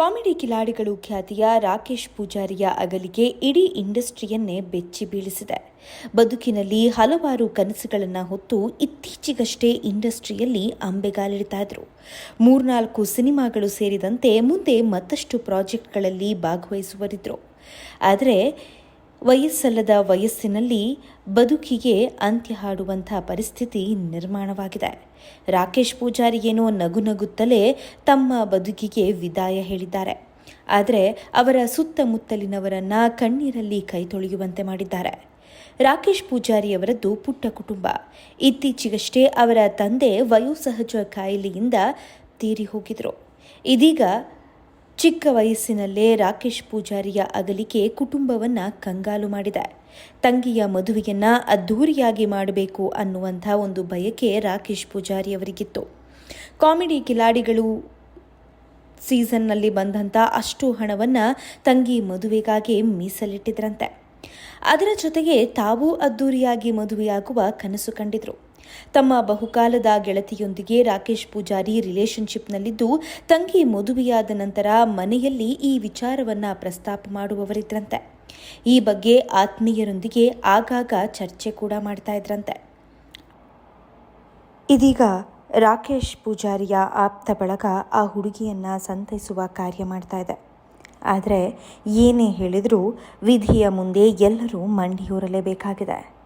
Comedy ಕಿಲಾಡಿಗಳು ಖ್ಯಾತಿಯ ರಾಕೇಶ್ ಪೂಜಾರಿಯ ಅಗಲಿಗೆ ಇಡೀ ಇಂಡಸ್ಟ್ರಿಯನ್ನೇ ಬೆಚ್ಚಿ ಬೀಳಿಸಿದೆ. ಬದುಕಿನಲ್ಲಿ ಹಲವಾರು ಕನಸುಗಳನ್ನು ಹೊತ್ತು ಇತ್ತೀಚೆಗಷ್ಟೇ ಇಂಡಸ್ಟ್ರಿಯಲ್ಲಿ ಅಂಬೆಗಾಲಿಡ್ತಾ ಇದ್ರು ಮೂರ್ನಾಲ್ಕು ಸಿನಿಮಾಗಳು ಸೇರಿದಂತೆ ಮುಂದೆ ಮತ್ತಷ್ಟು ಪ್ರಾಜೆಕ್ಟ್ಗಳಲ್ಲಿ ಭಾಗವಹಿಸುವರಿದ್ರು. ಆದರೆ ವಯಸ್ಸಲ್ಲದ ವಯಸ್ಸಿನಲ್ಲಿ ಬದುಕಿಗೆ ಅಂತ್ಯ ಹಾಡುವಂಥ ಪರಿಸ್ಥಿತಿ ನಿರ್ಮಾಣವಾಗಿದೆ. ರಾಕೇಶ್ ಪೂಜಾರಿ ಏನೋ ನಗು ನಗುತ್ತಲೇ ತಮ್ಮ ಬದುಕಿಗೆ ವಿದಾಯ ಹೇಳಿದ್ದಾರೆ. ಆದರೆ ಅವರ ಸುತ್ತಮುತ್ತಲಿನವರನ್ನ ಕಣ್ಣೀರಲ್ಲಿ ಕೈ ತೊಳೆಯುವಂತೆ ಮಾಡಿದ್ದಾರೆ. ರಾಕೇಶ್ ಪೂಜಾರಿ ಅವರದ್ದು ಪುಟ್ಟ ಕುಟುಂಬ. ಇತ್ತೀಚೆಗಷ್ಟೇ ಅವರ ತಂದೆ ವಯೋಸಹಜ ಕಾಯಿಲೆಯಿಂದ ತೀರಿ ಹೋಗಿದ್ರು ಇದೀಗ ಚಿಕ್ಕ ವಯಸ್ಸಿನಲ್ಲೇ ರಾಕೇಶ್ ಪೂಜಾರಿಯ ಅಗಲಿಕೆ ಕುಟುಂಬವನ್ನ ಕಂಗಾಲು ಮಾಡಿದೆ. ತಂಗಿಯ ಮದುವೆಯನ್ನ ಅದ್ಧೂರಿಯಾಗಿ ಮಾಡಬೇಕು ಅನ್ನುವಂಥ ಒಂದು ಬಯಕೆ ರಾಕೇಶ್ ಪೂಜಾರಿ ಅವರಿಗಿತ್ತು ಕಾಮಿಡಿ ಕಿಲಾಡಿಗಳು ಸೀಸನ್ನಲ್ಲಿ ಬಂದಂಥ ಅಷ್ಟು ಹಣವನ್ನು ತಂಗಿ ಮದುವೆಗಾಗಿ ಮೀಸಲಿಟ್ಟಿದ್ರಂತೆ. ಅದರ ಜೊತೆಗೆ ತಾವೂ ಅದ್ದೂರಿಯಾಗಿ ಮದುವೆಯಾಗುವ ಕನಸು ಕಂಡಿದ್ರು. ತಮ್ಮ ಬಹುಕಾಲದ ಗೆಳತಿಯೊಂದಿಗೆ ರಾಕೇಶ್ ಪೂಜಾರಿ ರಿಲೇಶನ್ಶಿಪ್ನಲ್ಲಿದ್ದು, ತಂಗಿ ಮದುವೆಯಾದ ನಂತರ ಮನೆಯಲ್ಲಿ ಈ ವಿಚಾರವನ್ನ ಪ್ರಸ್ತಾಪ ಮಾಡುವವರಿದ್ರಂತೆ. ಈ ಬಗ್ಗೆ ಆತ್ಮೀಯರೊಂದಿಗೆ ಆಗಾಗ ಚರ್ಚೆ ಕೂಡ ಮಾಡ್ತಾ ಇದ್ರಂತೆ. ಇದೀಗ ರಾಕೇಶ್ ಪೂಜಾರಿಯ ಆಪ್ತ ಬಳಗ ಆ ಹುಡುಗಿಯನ್ನ ಸಂತೈಸುವ ಕಾರ್ಯ ಮಾಡ್ತಾ ಇದೆ. ಆದರೆ ಏನೇ ಹೇಳಿದರೂ ವಿಧಿಯ ಮುಂದೆ ಎಲ್ಲರೂ ಮಂಡಿಯೂರಲೇಬೇಕಾಗಿದೆ.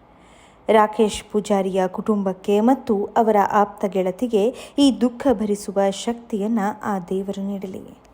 ರಾಕೇಶ್ ಪೂಜಾರಿಯ ಕುಟುಂಬಕ್ಕೆ ಮತ್ತು ಅವರ ಆಪ್ತ ಗೆಳತಿಗೆ ಈ ದುಃಖ ಭರಿಸುವ ಶಕ್ತಿಯನ್ನು ಆ ದೇವರು ನೀಡಲಿ.